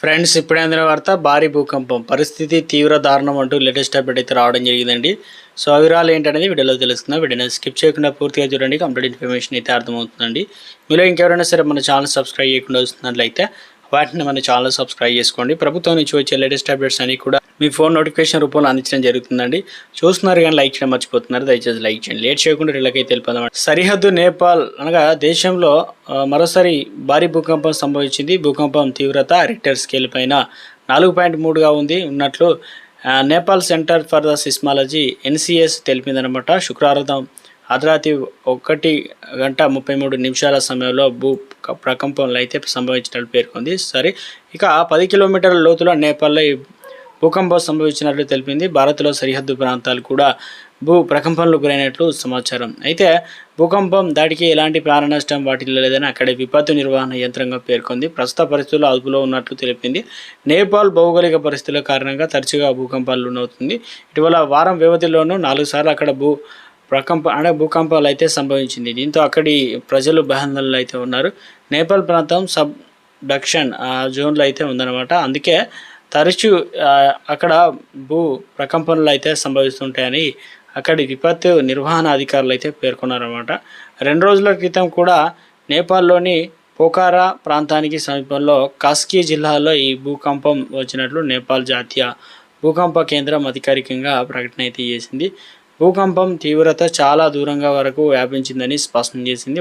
Friends ఇప్పుడే అందిన వార్త భారీ భూకంపం. పరిస్థితి తీవ్ర దారుణం అంటూ లేటెస్ట్ అప్డేట్ అయితే రావడం జరిగిందండి. సో ఆ వివరాలు ఏంటనేది వీడియోలో తెలుసుకుందాం. వీడియోని స్కిప్ చేయకుండా పూర్తిగా చూడండి. కంప్లీట్ ఇన్ఫర్మేషన్ అయితే అర్థమవుతుందండి. మీలో ఇంకెవరైనా సరే మన ఛానల్ సబ్స్క్రైబ్ చేయకుండా వస్తున్నట్లయితే వాటిని మన ఛానల్ సబ్స్క్రైబ్ చేసుకోండి. ప్రభుత్వం నుంచి వచ్చే లేటెస్ట్ అప్డేట్స్ అన్ని కూడా మీ ఫోన్ నోటిఫికేషన్ రూపంలో అందించడం జరుగుతుందండి. చూస్తున్నారు కానీ లైక్ చేయడం మర్చిపోతున్నారు. దయచేసి లైక్ చేయండి. లేట్ చేయకుండా ఇళ్ళకైతే తెలిపదాం సరిహద్దు నేపాల్ అనగా దేశంలో మరోసారి భారీ భూకంపం సంభవించింది. భూకంపం తీవ్రత రిక్టర్ స్కేల్ పైన నాలుగు పాయింట్ మూడుగా ఉంది. ఉన్నట్లు Nepal centre for the seismology NCS తెలిపిందనమాట శుక్రవారం అర్ధరాత్రి ఒకటి గంట ముప్పై మూడు నిమిషాల సమయంలో భూ ప్రకంపంలో ప్రకంపనలు అయితే సంభవించినట్లు పేర్కొంది. సరే ఇక పది కిలోమీటర్ల లోతులో నేపాల్లో భూకంపం సంభవించినట్లు తెలిపింది. భారత్లో సరిహద్దు ప్రాంతాలు కూడా భూ ప్రకంపనలు గురైనట్లు సమాచారం. అయితే భూకంపం దాడికి ఎలాంటి ప్రాణ నష్టం వాటిల్లో లేదని అక్కడి విపత్తు నిర్వహణ యంత్రంగా పేర్కొంది. ప్రస్తుత పరిస్థితులు అదుపులో ఉన్నట్లు తెలిపింది. నేపాల్ భౌగోళిక పరిస్థితుల కారణంగా తరచుగా భూకంపాలు లోనవుతుంది ఇటీవల వారం వ్యవధిలోనూ నాలుగు సార్లు అక్కడ భూ ప్రకంప అంటే భూకంపాలు అయితే సంభవించింది. దీంతో అక్కడి ప్రజలు భయాందోళనలు అయితే ఉన్నారు. నేపాల్ ప్రాంతం సబ్ డక్షన్ జోన్లో అయితే ఉందన్నమాట. అందుకే తరచూ అక్కడ భూ ప్రకంపనలు అయితే సంభవిస్తుంటాయని అక్కడి విపత్తు నిర్వహణ అధికారులు అయితే పేర్కొన్నారన్నమాట. రెండు రోజుల క్రితం కూడా నేపాల్లోని పోకారా ప్రాంతానికి సమీపంలో కాస్కీ జిల్లాలో ఈ భూకంపం వచ్చినట్లు నేపాల్ జాతీయ భూకంప కేంద్రం అధికారికంగా ప్రకటన అయితే చేసింది. భూకంపం తీవ్రత చాలా దూరంగా వరకు వ్యాపించిందని స్పష్టం చేసింది.